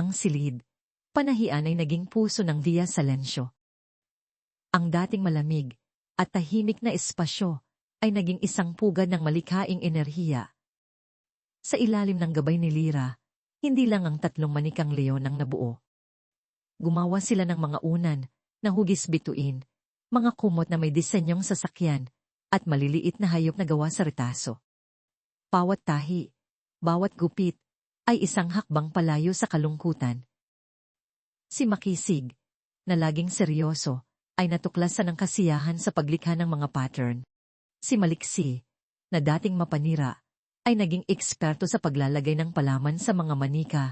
Ang silid, panahian ay naging puso ng Via Silencio. Ang dating malamig at tahimik na espasyo ay naging isang pugad ng malikhaing enerhiya. Sa ilalim ng gabay ni Lira, hindi lang ang tatlong manikang leon ang nabuo. Gumawa sila ng mga unan, na hugis bituin, mga kumot na may disenyong sasakyan, at maliliit na hayop na gawa sa retaso. Bawat tahi, bawat gupit, ay isang hakbang palayo sa kalungkutan. Si Makisig, na laging seryoso, ay natuklasan ng kasiyahan sa paglikha ng mga pattern. Si Maliksi, na dating mapanira, ay naging eksperto sa paglalagay ng palaman sa mga manika.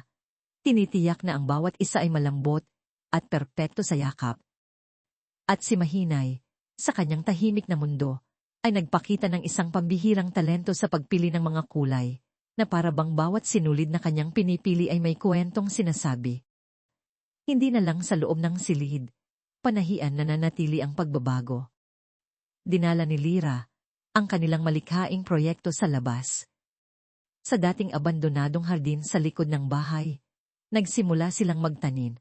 Tinitiyak na ang bawat isa ay malambot at perpekto sa yakap. At si Mahinay, sa kanyang tahimik na mundo, ay nagpakita ng isang pambihirang talento sa pagpili ng mga kulay, na para bang bawat sinulid na kanyang pinipili ay may kwentong sinasabi. Hindi na lang sa loob ng silid, panahian na nanatili ang pagbabago. Dinala ni Lira ang kanilang malikhaing proyekto sa labas sa dating abandonadong hardin sa likod ng bahay. Nagsimula silang magtanim.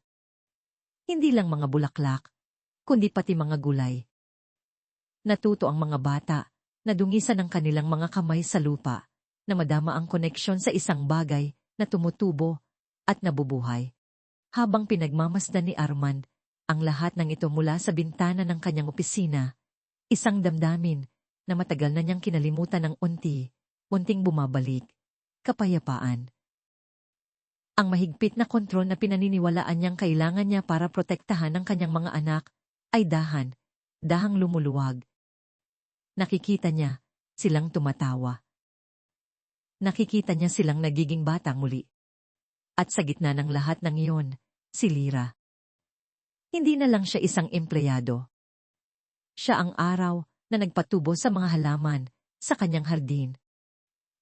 Hindi lang mga bulaklak, kundi pati mga gulay. Natuto ang mga bata na dungisan ng kanilang mga kamay sa lupa, na madama ang koneksyon sa isang bagay na tumutubo at nabubuhay. Habang pinagmamasdan ni Armand, ang lahat ng ito mula sa bintana ng kanyang opisina, isang damdamin na matagal na niyang kinalimutan ng unti, unting bumabalik kapayapaan. Ang mahigpit na kontrol na pinaniniwalaan niyang kailangan niya para protektahan ang kanyang mga anak ay dahan, dahang lumuluwag. Nakikita niya, silang tumatawa. Nakikita niya silang nagiging bata muli. At sa gitna ng lahat ng iyon, si Lira. Hindi na lang siya isang empleyado. Siya ang araw na nagpatubo sa mga halaman, sa kanyang hardin,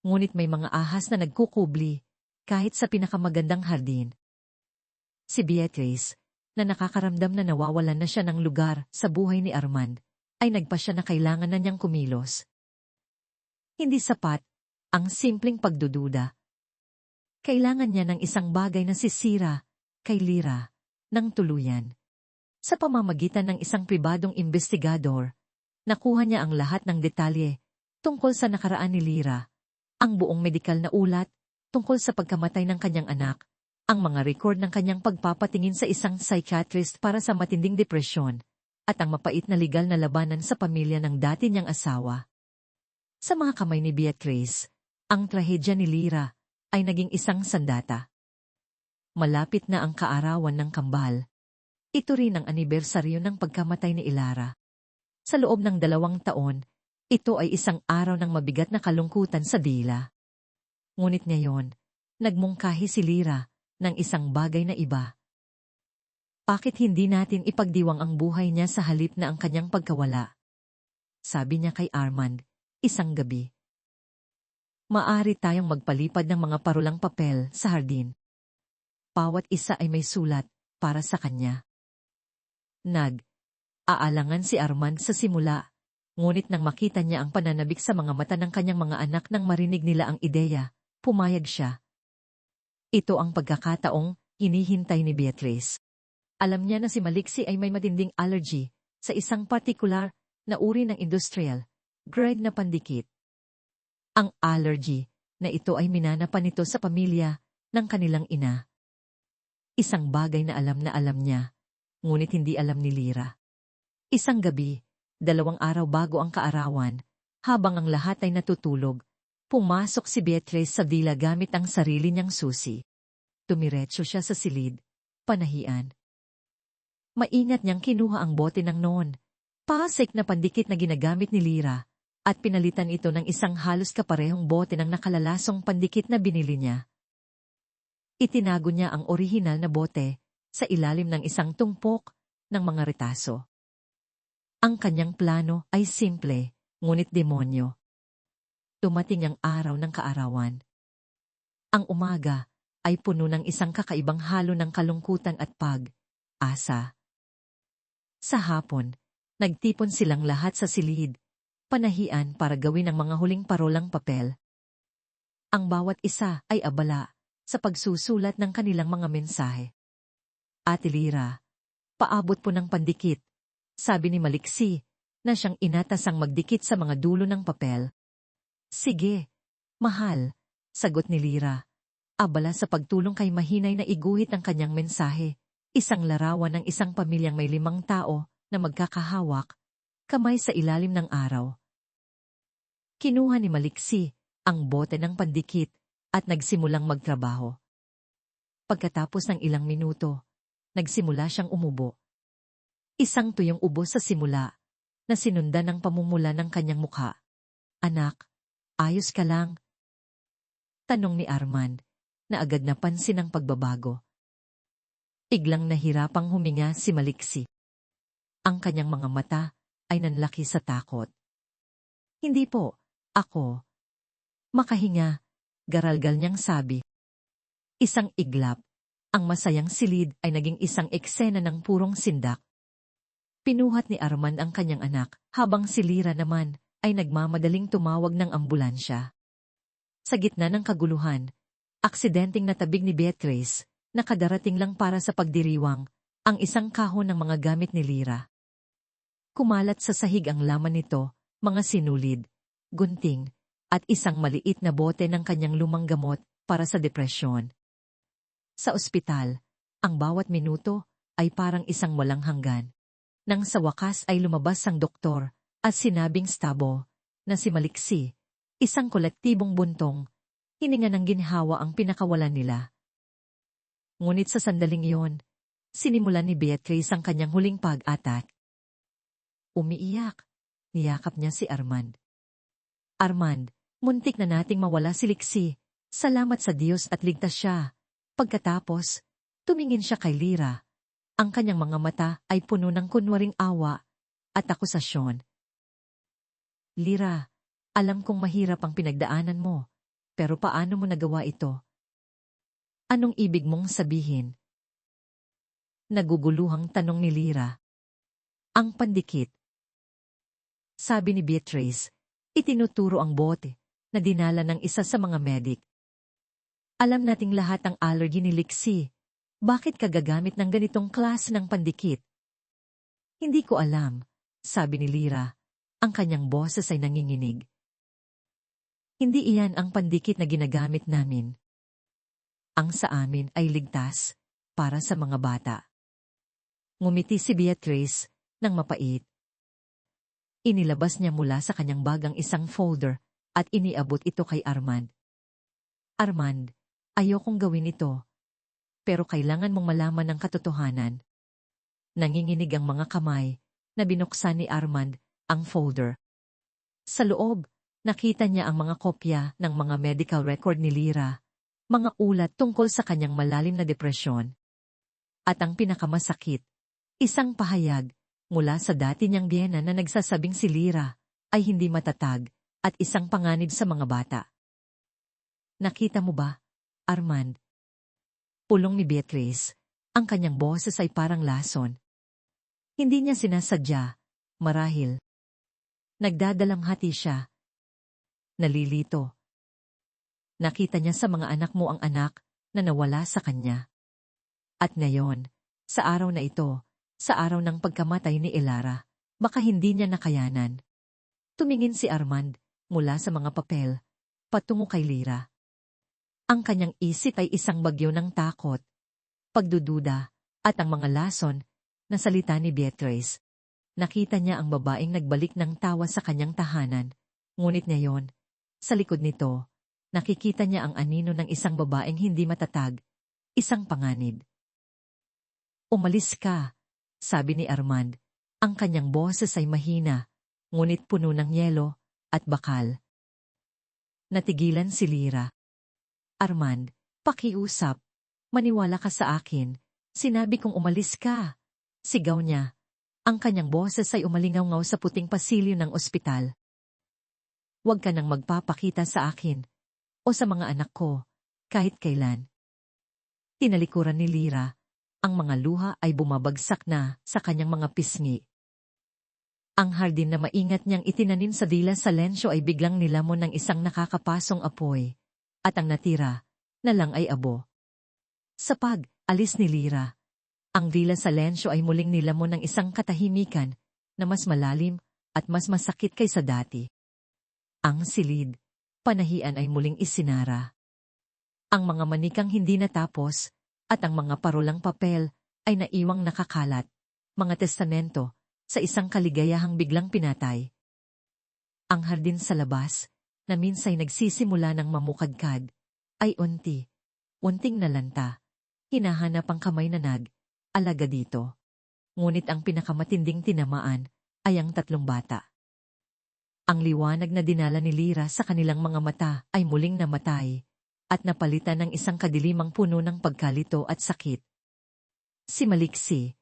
ngunit may mga ahas na nagkukubli, kahit sa pinakamagandang hardin. Si Beatrice, na nakakaramdam na nawawalan na siya ng lugar sa buhay ni Armand, ay nagpa siya na kailangan na niyang kumilos. Hindi sapat ang simpleng pagdududa. Kailangan niya ng isang bagay na sisira kay Lira ng tuluyan. Sa pamamagitan ng isang pribadong investigador, nakuha niya ang lahat ng detalye tungkol sa nakaraan ni Lira ang buong medikal na ulat tungkol sa pagkamatay ng kanyang anak, ang mga record ng kanyang pagpapatingin sa isang psychiatrist para sa matinding depresyon, at ang mapait na legal na labanan sa pamilya ng dati niyang asawa. Sa mga kamay ni Beatrice, ang trahedya ni Lira ay naging isang sandata. Malapit na ang kaarawan ng kambal. Ito rin ang anibersaryo ng pagkamatay ni Ilara. Sa loob ng dalawang taon, ito ay isang araw ng mabigat na kalungkutan sa dila. Ngunit ngayon, nagmungkahi si Lira ng isang bagay na iba. Bakit hindi natin ipagdiwang ang buhay niya sa halip na ang kanyang pagkawala? Sabi niya kay Armand, isang gabi. Maari tayong magpalipad ng mga parulang papel sa hardin. Bawat isa ay may sulat para sa kanya. Nag, aalangan si Armand sa simula Ngunit nang makita niya ang pananabik sa mga mata ng kanyang mga anak nang marinig nila ang ideya, pumayag siya. Ito ang pagkakataong hinihintay ni Beatrice. Alam niya na si Maliksi ay may matinding allergy sa isang partikular na uri ng industrial, grade na pandikit. Ang allergy na ito ay minanapan nito sa pamilya ng kanilang ina. Isang bagay na alam na alam niya, ngunit hindi alam ni Lira. Isang gabi, dalawang araw bago ang kaarawan, habang ang lahat ay natutulog, pumasok si Beatrice sa villa gamit ang sarili niyang susi. Tumiretso siya sa silid, panahian. Maingat niyang kinuha ang bote ng noon, pasik na pandikit na ginagamit ni Lira, at pinalitan ito ng isang halos kaparehong bote ng nakalalasong pandikit na binili niya. Itinago niya ang orihinal na bote sa ilalim ng isang tungpok ng mga retaso. Ang kanyang plano ay simple, ngunit demonyo. Tumating ang araw ng kaarawan. Ang umaga ay puno ng isang kakaibang halo ng kalungkutan at pag-asa. Sa hapon, nagtipon silang lahat sa silid, panahian para gawin ang mga huling parolang papel. Ang bawat isa ay abala, sa pagsusulat ng kanilang mga mensahe. Ate Lira, paabot po ng pandikit, sabi ni Maliksi, na siyang inatasang magdikit sa mga dulo ng papel. Sige, mahal, sagot ni Lira. Abala sa pagtulong kay Mahinay na iguhit ang kanyang mensahe, isang larawan ng isang pamilyang may limang tao na magkakahawak, kamay sa ilalim ng araw. Kinuha ni Maliksi ang bote ng pandikit at nagsimulang magtrabaho. Pagkatapos ng ilang minuto, nagsimula siyang umubo. Isang tuyong ubo sa simula, na sinundan ng pamumula ng kanyang mukha. Anak, ayos ka lang? Tanong ni Armand, na agad napansin ang pagbabago. Iglang nahirapang huminga si Maliksi. Ang kanyang mga mata ay nanlaki sa takot. Hindi po, ako. Makahinga, garalgal niyang sabi. Isang iglap, ang masayang silid ay naging isang eksena ng purong sindak. Pinuhat ni Armand ang kanyang anak, habang si Lira naman ay nagmamadaling tumawag ng ambulansya. Sa gitna ng kaguluhan, aksidenteng natabig ni Beatrice, nakadarating lang para sa pagdiriwang, ang isang kahon ng mga gamit ni Lira. Kumalat sa sahig ang laman nito, mga sinulid, gunting, at isang maliit na bote ng kanyang lumang gamot para sa depresyon. Sa ospital, ang bawat minuto ay parang isang walang hanggan. Nang sa wakas ay lumabas ang doktor at sinabing stabo na si Maliksi, isang kolektibong buntong, hininga ng ginhawa ang pinakawalan nila. Ngunit sa sandaling iyon, sinimulan ni Beatrice ang kanyang huling pag-atak. Umiiyak. Niyakap niya si Armand. Armand, muntik na nating mawala si Lixi. Salamat sa Diyos at ligtas siya. Pagkatapos, tumingin siya kay Lira. Ang kanyang mga mata ay puno ng kunwaring awa at akusasyon. Lira, alam kong mahirap ang pinagdaanan mo, pero paano mo nagawa ito? Anong ibig mong sabihin? Naguguluhang tanong ni Lira. Ang pandikit. Sabi ni Beatrice, Itinuturo ang bote na dinala ng isa sa mga medic. Alam nating lahat ang allergy ni Lixie. Bakit ka gagamit ng ganitong klase ng pandikit? Hindi ko alam, sabi ni Lira. Ang kanyang boses ay nanginginig. Hindi iyan ang pandikit na ginagamit namin. Ang sa amin ay ligtas para sa mga bata. Ngumiti si Beatrice nang mapait Inilabas niya mula sa kanyang bagang isang folder at iniabot ito kay Armand. Armand, ayokong gawin ito. Pero kailangan mong malaman ang katotohanan. Nanginginig ang mga kamay na binuksan ni Armand ang folder. Sa loob, nakita niya ang mga kopya ng mga medical record ni Lira, mga ulat tungkol sa kanyang malalim na depresyon. At ang pinakamasakit, isang pahayag mula sa dati niyang biyena na nagsasabing si Lira ay hindi matatag at isang panganib sa mga bata. Nakita mo ba, Armand? Pulong ni Beatrice, ang kanyang boses ay parang lason. Hindi niya sinasadya, marahil. Nagdadalamhati siya. Nalilito. Nakita niya sa mga anak mo ang anak na nawala sa kanya. At ngayon, sa araw na ito, sa araw ng pagkamatay ni Elara, baka hindi niya nakayanan. Tumingin si Armand mula sa mga papel, patungo kay Lira. Ang kanyang isip ay isang bagyo ng takot, pagdududa, at ang mga lason na salita ni Beatrice. Nakita niya ang babaeng nagbalik ng tawa sa kanyang tahanan, ngunit ngayon, sa likod nito, nakikita niya ang anino ng isang babaeng hindi matatag, isang panganib. Umalis ka, sabi ni Armand. Ang kanyang boses ay mahina, ngunit puno ng yelo at bakal. Natigilan si Lira. Armand, pakiusap. Maniwala ka sa akin. Sinabi kong umalis ka. Sigaw niya. Ang kanyang boses ay umalingaw sa puting pasilyo ng ospital. Huwag ka nang magpapakita sa akin o sa mga anak ko, kahit kailan. Tinalikuran ni Lira ang mga luha ay bumabagsak na sa kanyang mga pisngi. Ang hardin na maingat niyang itinanim sa dila sa lensyo ay biglang nilamon ng isang nakakapasong apoy, at ang natira, na lang ay abo. Sa pag-alis ni Lira, ang Villa Salencio ay muling nilamon ng isang katahimikan na mas malalim at mas masakit kaysa dati. Ang silid, panahian ay muling isinara. Ang mga manikang hindi natapos at ang mga parolang papel ay naiwang nakakalat, mga testamento, sa isang kaligayahang biglang pinatay. Ang hardin sa labas, na minsay nagsisimula ng mamukadkad, ay unti, unting nalanta. Hinahanap ang kamay na nag, alaga dito. Ngunit ang pinakamatinding tinamaan ay ang tatlong bata. Ang liwanag na dinala ni Lira sa kanilang mga mata ay muling namatay at napalitan ng isang kadilimang puno ng pagkalito at sakit. Si Maliksi,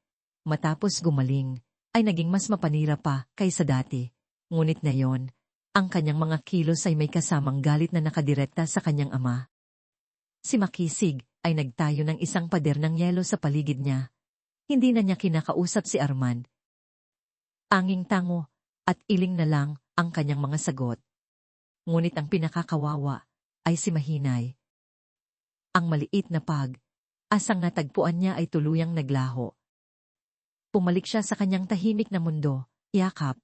matapos gumaling, ay naging mas mapanira pa kaysa dati. Ngunit ngayon, ang kanyang mga kilos ay may kasamang galit na nakadirekta sa kanyang ama. Si Makisig ay nagtayo ng isang pader ng yelo sa paligid niya. Hindi na niya kinakausap si Armand. Anging tango at iling na lang ang kanyang mga sagot. Ngunit ang pinakakawawa ay si Mahinay. Ang maliit na pag, asang natagpuan niya ay tuluyang naglaho. Pumalik siya sa kanyang tahimik na mundo, yakap.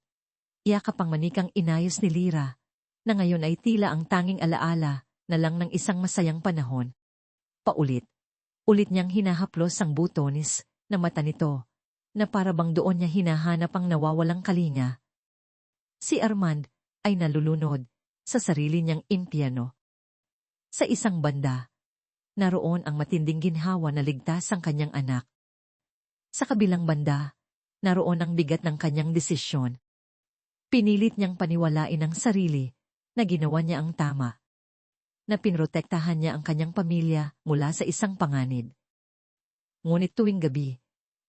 Yakap ang manikang inayos ni Lira, na ngayon ay tila ang tanging alaala na lang ng isang masayang panahon. Paulit, ulit niyang hinahaplos ang butonis na mata nito, na para bang doon niya hinahanap ang nawawalang kalinga. Si Armand ay nalulunod sa sarili niyang impyano. Sa isang banda, naroon ang matinding ginhawa na ligtas ang kanyang anak. Sa kabilang banda, naroon ang bigat ng kanyang desisyon. Pinilit niyang paniwalain ang sarili na ginawa niya ang tama. Na pinrotektahan niya ang kanyang pamilya mula sa isang panganib. Ngunit tuwing gabi,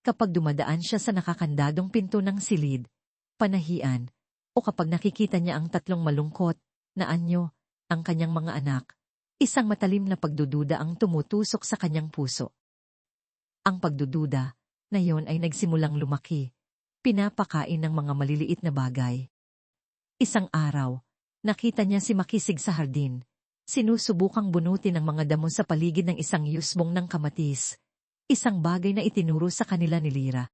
kapag dumadaan siya sa nakakandadong pinto ng silid, panahian, o kapag nakikita niya ang tatlong malungkot na anyo, ang kanyang mga anak, isang matalim na pagdududa ang tumutusok sa kanyang puso. Ang pagdududa na yon ay nagsimulang lumaki, pinapakain ng mga maliliit na bagay. Isang araw, nakita niya si Makisig sa hardin, sinusubukang bunutin ang mga damo sa paligid ng isang yusbong ng kamatis, isang bagay na itinuro sa kanila ni Lira.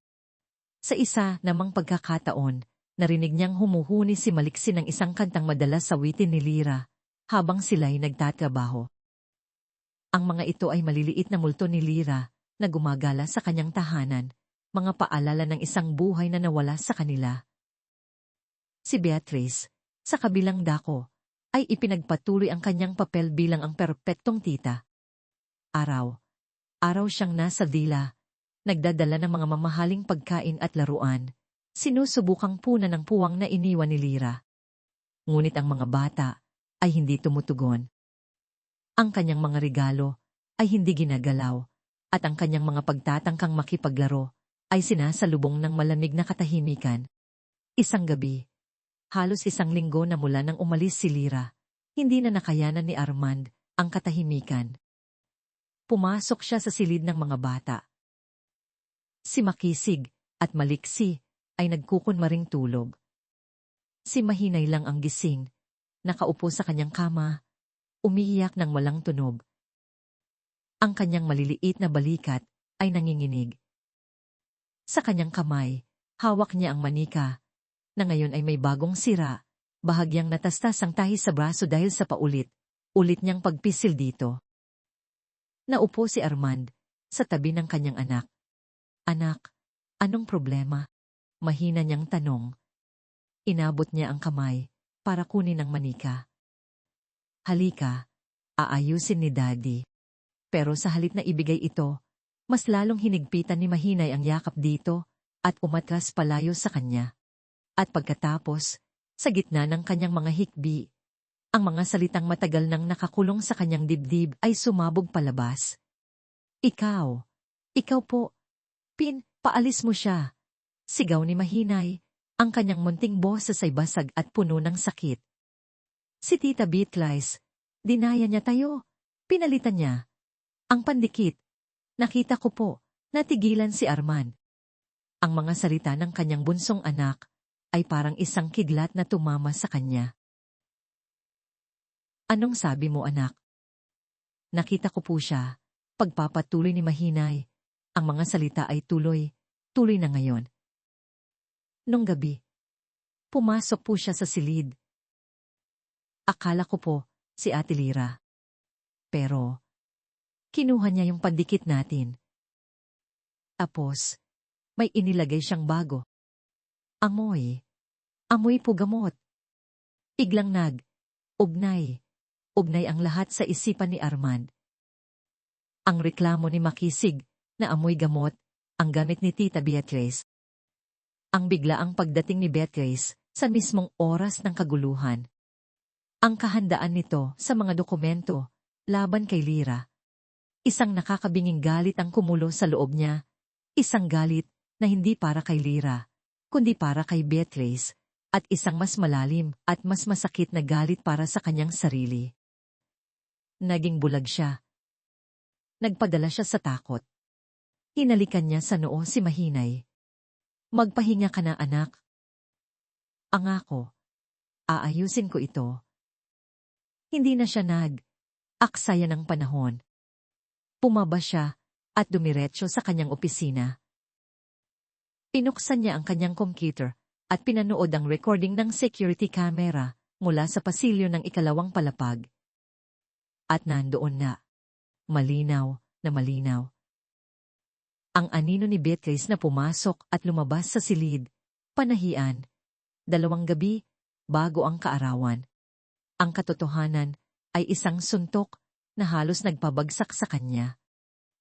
Sa isa namang pagkakataon, narinig niyang humuhuni si Maliksi ng isang kantang madalas sawitin ni Lira, habang sila'y nagtatrabaho. Ang mga ito ay maliliit na multo ni Lira, na gumagala sa kanyang tahanan, mga paalala ng isang buhay na nawala sa kanila. Si Beatrice, sa kabilang dako, ay ipinagpatuloy ang kanyang papel bilang ang perpektong tita. Araw. Araw siyang nasa villa, nagdadala ng mga mamahaling pagkain at laruan, sinusubukang puna ng puwang na iniwan ni Lira. Ngunit ang mga bata ay hindi tumutugon. Ang kanyang mga regalo ay hindi ginagalaw at ang kanyang mga pagtatangkang makipaglaro ay sinasalubong ng malamig na katahimikan. Isang gabi, halos isang linggo na mula nang umalis si Lira, hindi na nakayanan ni Armand ang katahimikan. Pumasok siya sa silid ng mga bata. Si Makisig at Maliksi ay nagkukunmaring tulog. Si Mahinay lang ang gising, nakaupo sa kanyang kama, umiiyak ng walang tunog ang kanyang maliliit na balikat ay nanginginig. Sa kanyang kamay, hawak niya ang manika, na ngayon ay may bagong sira, bahagyang natastas ang tahi sa braso dahil sa paulit, ulit niyang pagpisil dito. Naupo si Armand, sa tabi ng kanyang anak. Anak, anong problema? Mahina niyang tanong. Inabot niya ang kamay, para kunin ang manika. Halika, aayusin ni Daddy. Pero sa halip na ibigay ito, mas lalong hinigpitan ni Mahinay ang yakap dito at umatras palayo sa kanya. At pagkatapos, sa gitna ng kanyang mga hikbi, ang mga salitang matagal nang nakakulong sa kanyang dibdib ay sumabog palabas. Ikaw, ikaw po, Pin, paalis mo siya. Sigaw ni Mahinay, ang kanyang munting boses ay basag at puno ng sakit. Si Tita Beatrice, dinaya niya tayo. Pinalitan niya. Ang pandikit. Nakita ko po, natigilan si Arman. Ang mga salita ng kanyang bunsong anak ay parang isang kidlat na tumama sa kanya. Anong sabi mo anak? Nakita ko po siya, pagpapatuloy ni Mahinay. Ang mga salita ay tuloy, tuloy na ngayon. Nung gabi, pumasok po siya sa silid. Akala ko po, si Ate Lira. Pero, kinuha niya yung pandikit natin. Tapos, may inilagay siyang bago. Amoy. Amoy po gamot. Biglang nag, ugnay. Ugnay ang lahat sa isipan ni Armand. Ang reklamo ni Makisig na amoy gamot, ang gamit ni Tita Beatrice. Ang biglaang pagdating ni Beatrice sa mismong oras ng kaguluhan. Ang kahandaan nito sa mga dokumento laban kay Lira. Isang nakakabinging galit ang kumulo sa loob niya. Isang galit na hindi para kay Lira, kundi para kay Beatrice, at isang mas malalim at mas masakit na galit para sa kanyang sarili. Naging bulag siya. Nagpadala siya sa takot. Hinalikan niya sa noo si Mahinay. Magpahinga ka na anak. Angako. Aayusin ko ito. Hindi na siya nag. Aksaya ng panahon. Pumaba siya at dumiretso sa kanyang opisina. Pinuksan niya ang kanyang computer at pinanood ang recording ng security camera mula sa pasilyo ng ikalawang palapag. At nandoon na. Malinaw na malinaw. Ang anino ni Beatrice na pumasok at lumabas sa silid, panahian, dalawang gabi, bago ang kaarawan. Ang katotohanan ay isang suntok na halos nagpabagsak sa kanya.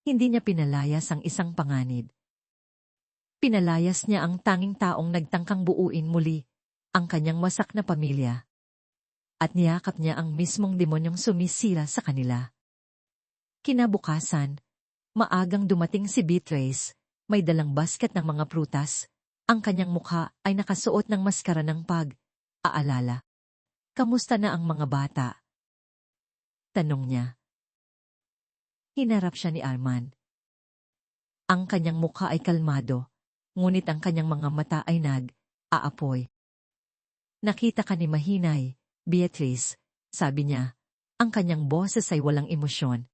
Hindi niya pinalayas ang isang panganib. Pinalayas niya ang tanging taong nagtangkang buuin muli ang kanyang wasak na pamilya at niyakap niya ang mismong demonyong sumisira sa kanila. Kinabukasan, maagang dumating si Beatrice, may dalang basket ng mga prutas, ang kanyang mukha ay nakasuot ng maskara ng pag-aalala. Kamusta na ang mga bata? Tanong niya. Hinarap siya ni Armand. Ang kanyang mukha ay kalmado, ngunit ang kanyang mga mata ay nag-aapoy. Nakita ka ni Mahinay, Beatrice, sabi niya, ang kanyang boses ay walang emosyon.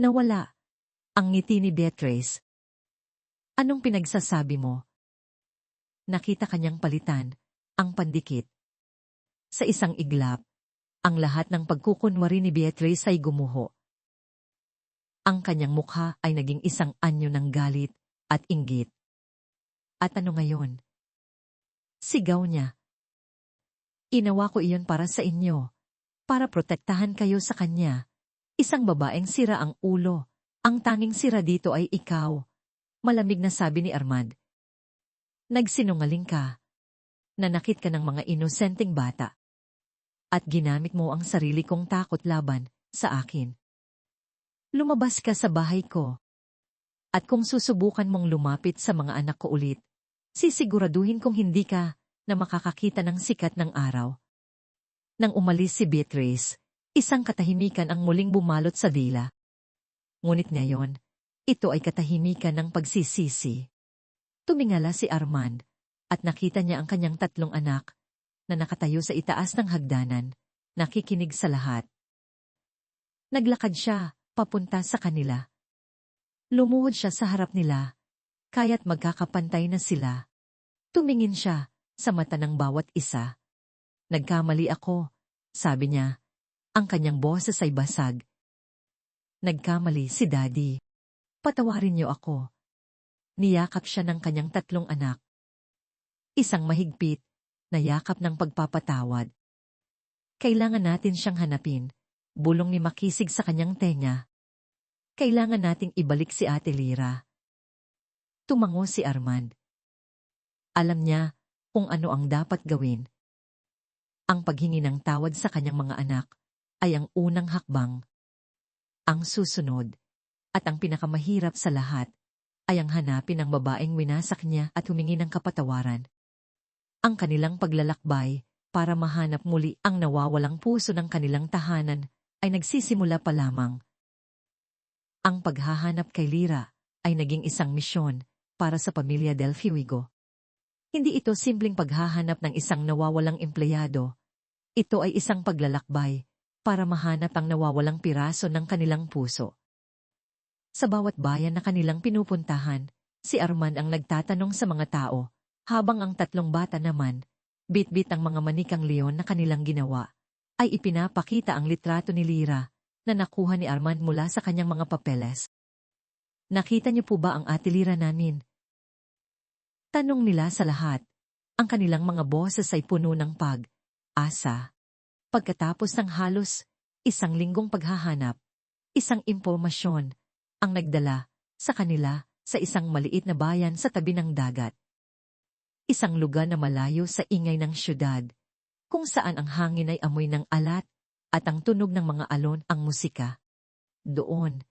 Nawala. Ang ngiti ni Beatrice. Anong pinagsasabi mo? Nakita kanyang palitan, ang pandikit. Sa isang iglap, ang lahat ng pagkukunwari ni Beatrice ay gumuho. Ang kanyang mukha ay naging isang anyo ng galit at inggit. At ano ngayon? Sigaw niya. Inawa ko iyon para sa inyo. Para protektahan kayo sa kanya. Isang babaeng sira ang ulo. Ang tanging sira dito ay ikaw. Malamig na sabi ni Armand. Nagsinungaling ka. Nanakit ka ng mga inosenteng bata. At ginamit mo ang sarili kong takot laban sa akin. Lumabas ka sa bahay ko. At kung susubukan mong lumapit sa mga anak ko ulit, sisiguraduhin kong hindi ka na makakakita ng sikat ng araw. Nang umalis si Beatrice, isang katahimikan ang muling bumalot sa dila. Ngunit ngayon, ito ay katahimikan ng pagsisisi. Tumingala si Armand at nakita niya ang kanyang tatlong anak na nakatayo sa itaas ng hagdanan, nakikinig sa lahat. Naglakad siya, papunta sa kanila. Lumuhod siya sa harap nila, kaya't magkakapantay na sila. Tumingin siya, sa mata ng bawat isa. Nagkamali ako, sabi niya. Ang kanyang boses ay basag. Nagkamali si Daddy. Patawarin niyo ako. Niyakap siya ng kanyang tatlong anak. Isang mahigpit, na yakap ng pagpapatawad. Kailangan natin siyang hanapin, bulong ni Makisig sa kanyang tenga. Kailangan nating ibalik si Ate Lira. Tumango si Armand. Alam niya kung ano ang dapat gawin. Ang paghingi ng tawad sa kanyang mga anak ay ang unang hakbang. Ang susunod, at ang pinakamahirap sa lahat, ay ang hanapin ang babaeng winasak niya at humingi ng kapatawaran. Ang kanilang paglalakbay para mahanap muli ang nawawalang puso ng kanilang tahanan ay nagsisimula pa lamang. Ang paghahanap kay Lira ay naging isang misyon para sa pamilya Del Fiugo. Hindi ito simpleng paghahanap ng isang nawawalang empleyado. Ito ay isang paglalakbay para mahanap ang nawawalang piraso ng kanilang puso. Sa bawat bayan na kanilang pinupuntahan, si Armand ang nagtatanong sa mga tao, habang ang tatlong bata naman, bitbit ang mga manikang leon na kanilang ginawa, ay ipinapakita ang litrato ni Lira na nakuha ni Armand mula sa kanyang mga papeles. Nakita niyo po ba ang ate Lira namin? Tanong nila sa lahat. Ang kanilang mga boses ay puno ng pag-asa. Pagkatapos ng halos isang linggong paghahanap, isang impormasyon ang nagdala sa kanila sa isang maliit na bayan sa tabi ng dagat. Isang lugar na malayo sa ingay ng syudad, kung saan ang hangin ay amoy ng alat at ang tunog ng mga alon ang musika. Doon,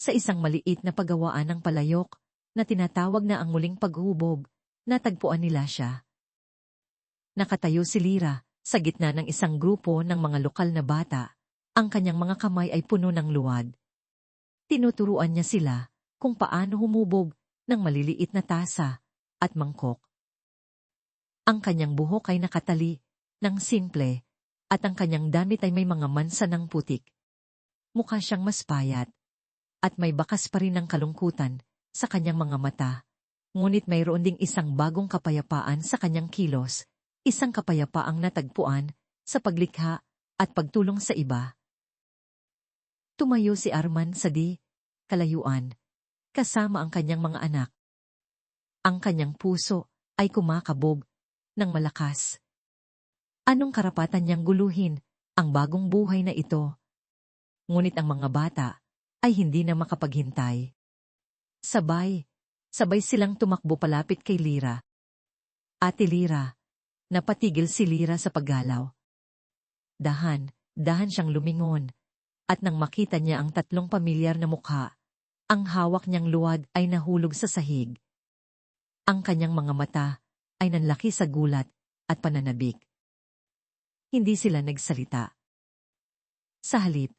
sa isang maliit na pagawaan ng palayok na tinatawag na ang muling paghubog, natagpuan nila siya. Nakatayo si Lira sa gitna ng isang grupo ng mga lokal na bata. Ang kanyang mga kamay ay puno ng luwad. Tinuturuan niya sila kung paano humubog ng maliliit na tasa at mangkok. Ang kanyang buhok ay nakatali ng simple at ang kanyang damit ay may mga mansa ng putik. Mukha siyang mas payat at may bakas pa rin ng kalungkutan sa kanyang mga mata. Ngunit mayroon ding isang bagong kapayapaan sa kanyang kilos isang kapayapaang natagpuan sa paglikha at pagtulong sa iba. Tumayo si Arman sa di, kalayuan, kasama ang kanyang mga anak. Ang kanyang puso ay kumakabog ng malakas. Anong karapatan niyang guluhin ang bagong buhay na ito? Ngunit ang mga bata ay hindi na makapaghintay. Sabay, sabay silang tumakbo palapit kay Lira. Ate Lira, Napatigil si Lira sa paggalaw. Dahan, dahan siyang lumingon. At nang makita niya ang tatlong pamilyar na mukha, ang hawak niyang luwad ay nahulog sa sahig. Ang kanyang mga mata ay nanlaki sa gulat at pananabik. Hindi sila nagsalita. Sa halip,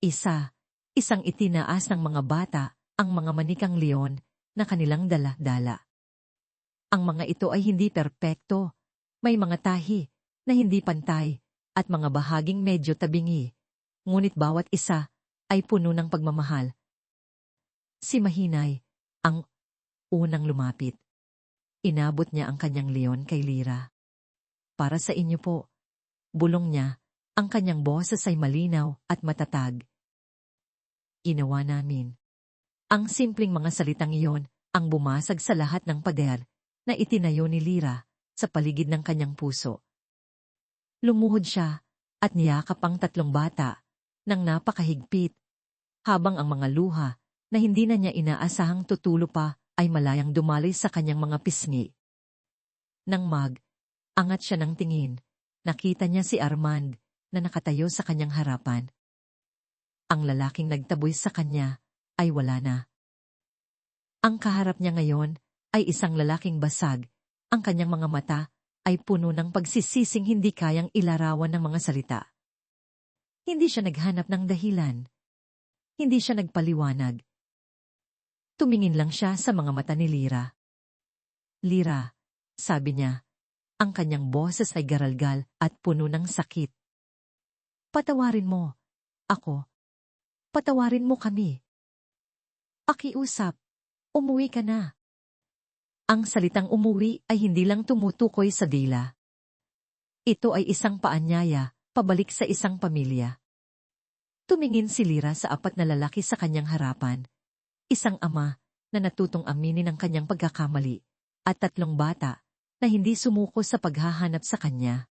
isa, isang itinaas ng mga bata ang mga manikang leon na kanilang dala-dala. Ang mga ito ay hindi perpekto, may mga tahi na hindi pantay at mga bahaging medyo tabingi, ngunit bawat isa ay puno ng pagmamahal. Si Mahinay, ang unang lumapit. Inabot niya ang kanyang leon kay Lira. Para sa inyo po, bulong niya, ang kanyang boses ay malinaw at matatag. Ginawa namin. Ang simpleng mga salitang iyon ang bumasag sa lahat ng pader na itinayo ni Lira sa paligid ng kanyang puso. Lumuhod siya at niyakap ang tatlong bata ng napakahigpit, habang ang mga luha na hindi na niya inaasahang tutulo pa ay malayang dumaloy sa kanyang mga pisngi. Nang mag, angat siya ng tingin, nakita niya si Armand na nakatayo sa kanyang harapan. Ang lalaking nagtaboy sa kanya ay wala na. Ang kaharap niya ngayon ay isang lalaking basag ang kanyang mga mata ay puno ng pagsisising hindi kayang ilarawan ng mga salita. Hindi siya naghanap ng dahilan. Hindi siya nagpaliwanag. Tumingin lang siya sa mga mata ni Lira. Lira, sabi niya, ang kanyang boses ay garalgal at puno ng sakit. Patawarin mo, ako. Patawarin mo kami. Pakiusap, umuwi ka na. Ang salitang umuwi ay hindi lang tumutukoy sa dila. Ito ay isang paanyaya, pabalik sa isang pamilya. Tumingin si Lira sa apat na lalaki sa kanyang harapan. Isang ama na natutong aminin ang kanyang pagkakamali, at tatlong bata na hindi sumuko sa paghahanap sa kanya.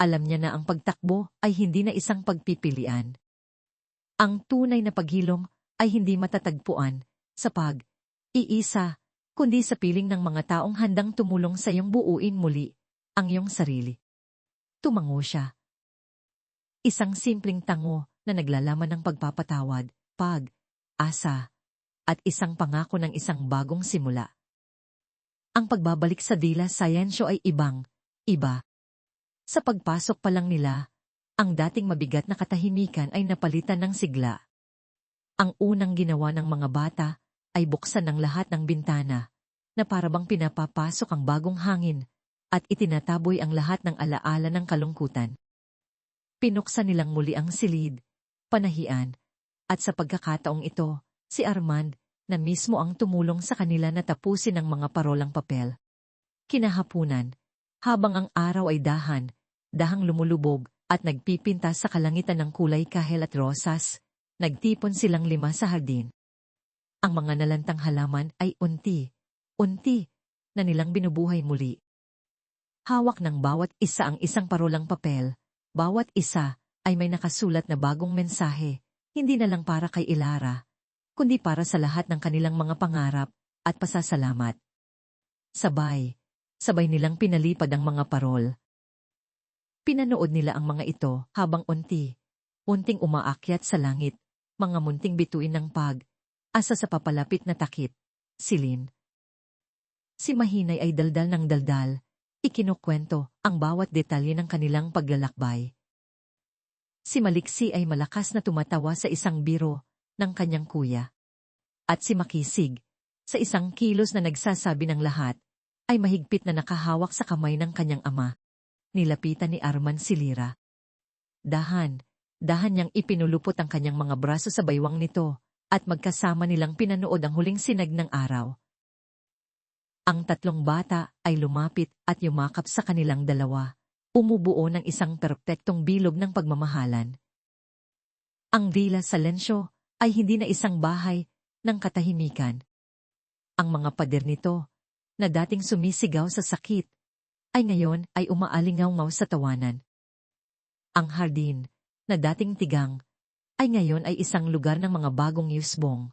Alam niya na ang pagtakbo ay hindi na isang pagpipilian. Ang tunay na paghilom ay hindi matatagpuan sa pag-iisa kundi sa piling ng mga taong handang tumulong sa iyong buuin muli ang iyong sarili. Tumango siya. Isang simpleng tango na naglalaman ng pagpapatawad, pag, asa, at isang pangako ng isang bagong simula. Ang pagbabalik sa dila sayensyo ay ibang, iba. Sa pagpasok pa lang nila, ang dating mabigat na katahimikan ay napalitan ng sigla. Ang unang ginawa ng mga bata ay buksan ng lahat ng bintana, na parabang pinapapasok ang bagong hangin, at itinataboy ang lahat ng alaala ng kalungkutan. Pinuksan nilang muli ang silid, panahian, at sa pagkakataong ito, si Armand, na mismo ang tumulong sa kanila na tapusin ang mga parolang papel. Kinahapunan, habang ang araw ay dahan, dahang lumulubog, at nagpipinta sa kalangitan ng kulay kahel at rosas, nagtipon silang lima sa hardin. Ang mga nalantang halaman ay unti, unti, na nilang binubuhay muli. Hawak ng bawat isa ang isang parolang papel, bawat isa ay may nakasulat na bagong mensahe, hindi na lang para kay Ilara, kundi para sa lahat ng kanilang mga pangarap at pasasalamat. Sabay, sabay nilang pinalipad ang mga parol. Pinanood nila ang mga ito habang unti, unting umaakyat sa langit, mga munting bituin ng pag, asa sa papalapit na takip, silin. Si Mahinay ay daldal ng daldal, ikinukwento ang bawat detalye ng kanilang paglalakbay. Si Maliksi ay malakas na tumatawa sa isang biro ng kanyang kuya. At si Makisig, sa isang kilos na nagsasabi ng lahat, ay mahigpit na nakahawak sa kamay ng kanyang ama nilapitan ni Arman si Lira. Dahan, dahan niyang ipinulupot ang kanyang mga braso sa baywang nito, at magkasama nilang pinanood ang huling sinag ng araw. Ang tatlong bata ay lumapit at yumakap sa kanilang dalawa, umubuo ng isang perpektong bilog ng pagmamahalan. Ang Villa Salensyo ay hindi na isang bahay ng katahimikan. Ang mga pader nito, na dating sumisigaw sa sakit, ay ngayon ay umaalingaw sa tawanan. Ang hardin, na dating tigang, ay ngayon ay isang lugar ng mga bagong yusbong.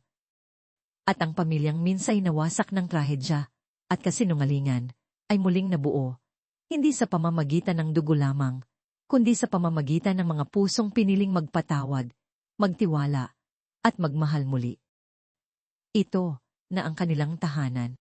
At ang pamilyang minsay nawasak ng trahedya at kasinungalingan ay muling nabuo, hindi sa pamamagitan ng dugo lamang, kundi sa pamamagitan ng mga pusong piniling magpatawad, magtiwala, at magmahal muli. Ito na ang kanilang tahanan.